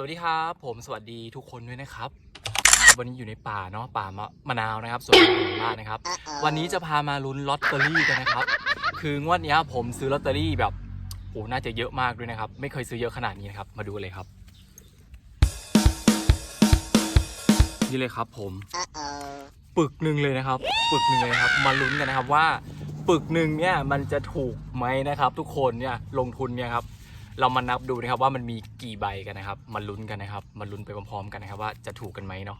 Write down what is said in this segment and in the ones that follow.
สวัสดีครับ ผมสวัสดีทุกคนด้วยนะครับครับวันนี้อยู่ในป่าเนาะป่ามะมะนาวนะครับสวนผลไม้นะครับ วันนี้จะพามาลุ้นลอตเตอรี่กันนะครับ คืองวดเนี้ยผมซื้อลอตเตอรี่แบบโอ้น่าจะเยอะมากด้วยนะครับ ไม่เคยซื้อเยอะขนาดนี้นะครับ มาดูเลยครับ นี่เลยครับผมปึกหนึ่งเลยนะครับ ปึกหนึ่งเลยนะครับ มาลุ้นกันนะครับว่า ปึกหนึ่งเนี่ยมันจะถูกไหมนะครับ ทุกคนเนี่ยลงทุนเนี่ยครับ เรามานับดูนะครับว่ามันมีกี่ใบกันนะครับมาลุ้นกันนะครับมาลุ้นไปพร้อมๆกันนะครับว่าจะถูกกันไหมเนาะ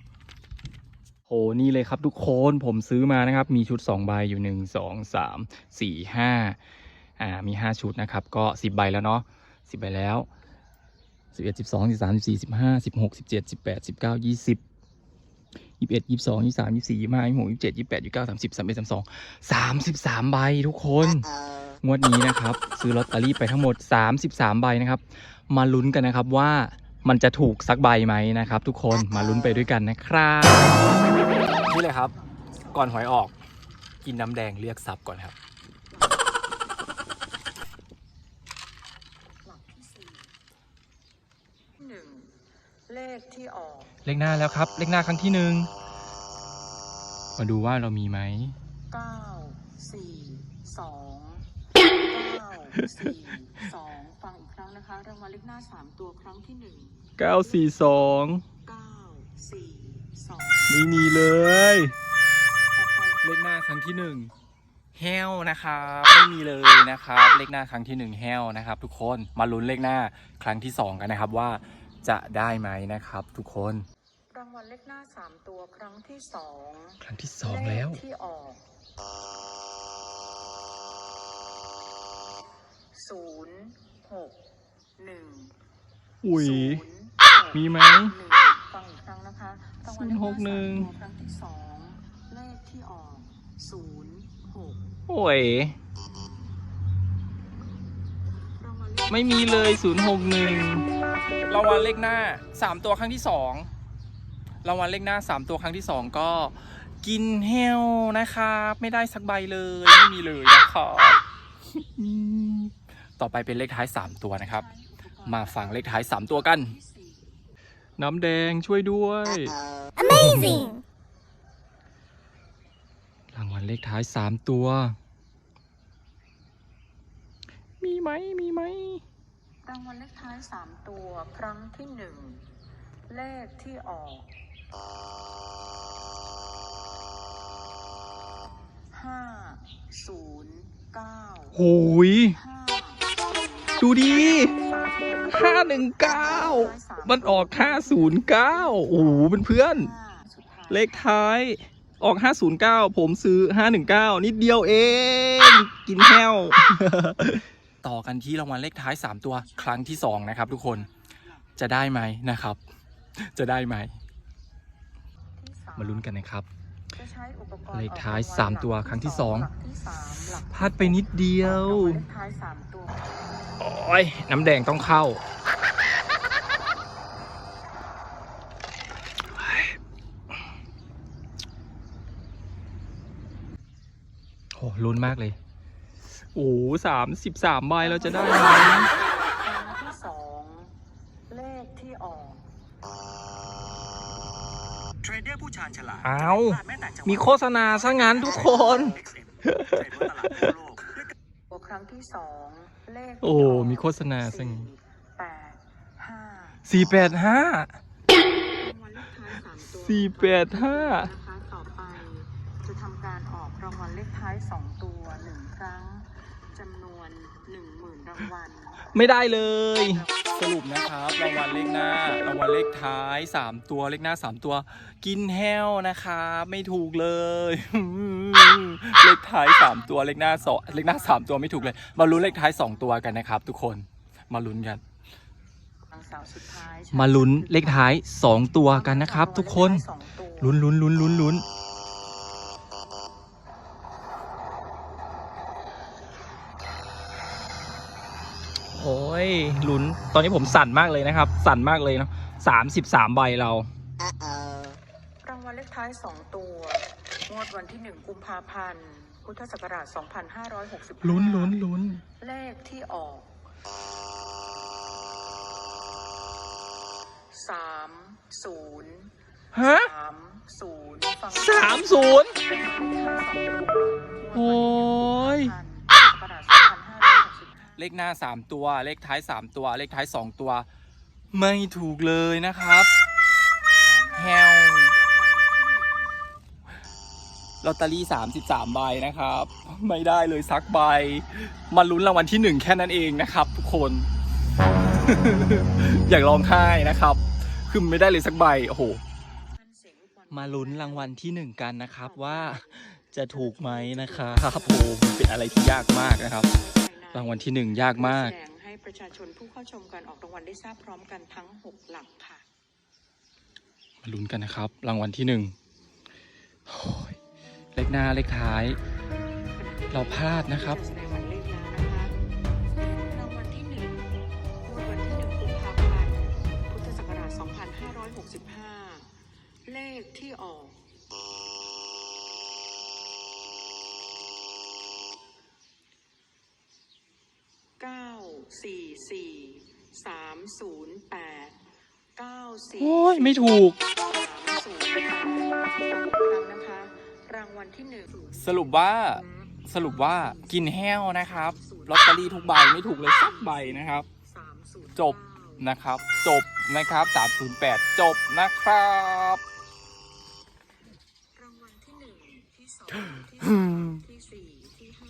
โหนี่เลยครับทุกคนผมซื้อมานะครับ มีชุด2ใบอยู่ 1 2 3 4 5อ่ามี 5 ชุดนะครับ ก็ 10 ใบแล้วเนาะ10 ใบแล้ว 11 12 13 14 15 16 17 18 19 20 21 22 23 24 25 26 27 28 29 30 31 32 33 ใบทุกคน uh-oh. งวดนี้นะครับ ซื้อลอตเตอรี่ไปทั้งหมด 33 ใบนะครับ มาลุ้นกันนะครับว่ามันจะถูกสักใบไหมนะครับ ทุกคนมาลุ้นไปด้วยกันนะครับนี่เลยครับ ก่อนหวยออก กินน้ำแดงเรียกซับก่อนครับหลักที่สี่หนึ่งเลขที่ออก เลขหน้าแล้วครับ เลขหน้าครั้งที่หนึ่งมาดูว่าเรามีไหมเก้าสี่สองเก้า สี่สองฟังอีกครั้งนะคะ รางวัลเลขหน้าสามตัวครั้งที่หนึ่ง942เก้าสี่สองไม่มีเลย ต่อไปเลขหน้าครั้งที่หนึ่งแฮวนะครับไม่มีเลยนะครับ เลขหน้าครั้งที่หนึ่งแฮวนะครับ ทุกคนมาลุ้นเลขหน้าครั้งที่สองกันนะครับว่าจะได้ไหมนะครับ ทุกคนรางวัลเลขหน้าสามตัวครั้งที่สองครั้งที่สองแล้ว เลขที่ออกศูนย์หกหนึ่ง อุ้ยศูนย์มีไหมหนึ่งฟังอีกครั้งนะคะรางวัลเลขศูนย์หกหนึ่งาสามตัวครั้งที่สองเลขที่ออกศูนย์หกโอ้ยรางวัลเลขไม่มีเลย061รางวัลเลขหน้า3ตัวครั้งที่2รางวัลเลขหน้า3ตัวครั้งที่2ก็กินเฮลนะครับไม่ได้สักใบเลย ไม่มีเลยนะครับอืมต่อไปเป็นเลขท้าย3ตัวนะครับ มาฟังเลขท้าย 3 ตัวกันที่สี่น้ำแดงช่วยด้วย Amazing! รางวัลเลขท้าย 3 ตัว มีไหมมีไหม รางวัลเลขท้ายสามตัว ครั้งที่หนึ่งเลขที่ออกห้าศูนย์เก้าโหยห้า ดูดี ห้าหนึ่งเก้ามันออกห้าศูนย์เก้าโอ้โหเพื่อนๆเลขท้ายออกห้าศูนย์เก้าผมซื้อห้าหนึ่งเก้านิดเดียวเอง กินแห้ว ต่อกันที่รางวัลเลขท้ายสามตัวครั้งที่สองนะครับทุกคน จะได้ไหมนะครับ จะได้ไหม มาลุ้นกันนะครับ เลขท้ายสามตัวครั้งที่สองหลักที่สามหลักที่พลาดไปนิดเดียว รางวัลเลขท้ายสามตัวโอ้ยน้ำแดงต้องเข้า โอ้ลุ้นมากเลย โอ้สามสิบสามใบเราจะได้ไหมครั้งที่สองเลขที่ออกเทรดเดอร์ผู้ชาญฉลาดอ้าวพลาดแม้แต่จังหวะมีโฆษณาซะงั้นทุกคน XM เทรดบนตลาดทั่วโลก รั้งที่สองเลขที่โอ้กมีโฆษณาซะงั้นสี่แปดห้าสี่แปดห้า รางวัลเลขท้ายสามตัวสี่แปดห้า นะคะต่อไป จะทำการออกรางวัลเลขท้ายสองตัวหนึ่งครั้ง จำนวนหนึ่งหมื่นรางวัล ไม่ได้เลย สรุปนะครับรางวัลเลขหน้ารางวัลเลขท้าย 3 ตัวเลขหน้า 3 ตัว กินแห้วนะครับไม่ถูกเลยเลขท้าย 3 ตัวเลขหน้าสองเลขหน้า 3 ตัวไม่ถูกเลย มาลุ้นเลขท้าย 2 ตัวกันนะครับ ทุกคนมาลุ้นกันนางสาวสุดท้ายมาลุ้นเลขท้าย 2 ตัวกันนะครับ ทุกคนสองตัวลุ้นลุ้นลุ้นลุ้นลุ้น ลุ้น ตอนนี้ผมสั่นมากเลยนะครับ สั่นมากเลยเนาะสามสิบสามใบเรา รางวัลเลขท้ายสองตัว งวดวันที่หนึ่งกุมภาพันธ์ พุทธศักราช2565ลุ้นลุ้นลุ้น เลขที่ออกศูนย์ฮะสามศูนย์ฟังสามศูนย์ โอ้ยประกาศ2565 เลขหน้า 3 ตัว เลขท้าย 3 ตัว เลขท้าย 2 ตัว ไม่ถูกเลยนะครับแฮวลอตเตอรี่ 33 ใบนะครับ ไม่ได้เลยสักใบ มาลุ้นรางวัลที่ 1 แค่นั้นเองนะครับ ทุกคน อยากร้องไห้นะครับ คือไม่ได้เลยสักใบ โอ้โห มาลุ้นรางวัลที่หนึ่งกันนะครับว่าจะถูกไหมนะครับโอ้โหเป็นอะไรที่ยากมากนะครับ รางวัลที่หนึ่งยากมาก แสดงให้ประชาชนผู้เข้าชมการออกรางวัลได้ทราบพร้อมกันทั้ง6หลักค่ะ มาลุ้นกันนะครับ รางวัลที่หนึ่งโอ้ยเลขหน้าเลขท้าย เราพลาดนะครับจแสดงหมายเลขแล้วนะคะรางวัลที่หนึ่งงวดวันที่หนึ่งกุมภาพันธ์ พุทธศักราช 2565 เลขที่ออก เก้า สี่สี่สามศูนย์แปดเก้าสี่โอ้ยไม่ถูก สามศูนย์แปดฟังอีกครั้งนะคะ รางวัลที่หนึ่งสรุปว่าสรุปว่ากินแห้วนะครับลอตเตอรี่ทุกใบไม่ถูกเลยสักใบนะครับ สามศูนย์จบ นะครับ จบนะครับ 308 จบนะครับ รางวัลที่หนึ่งที่สองที่อืสามม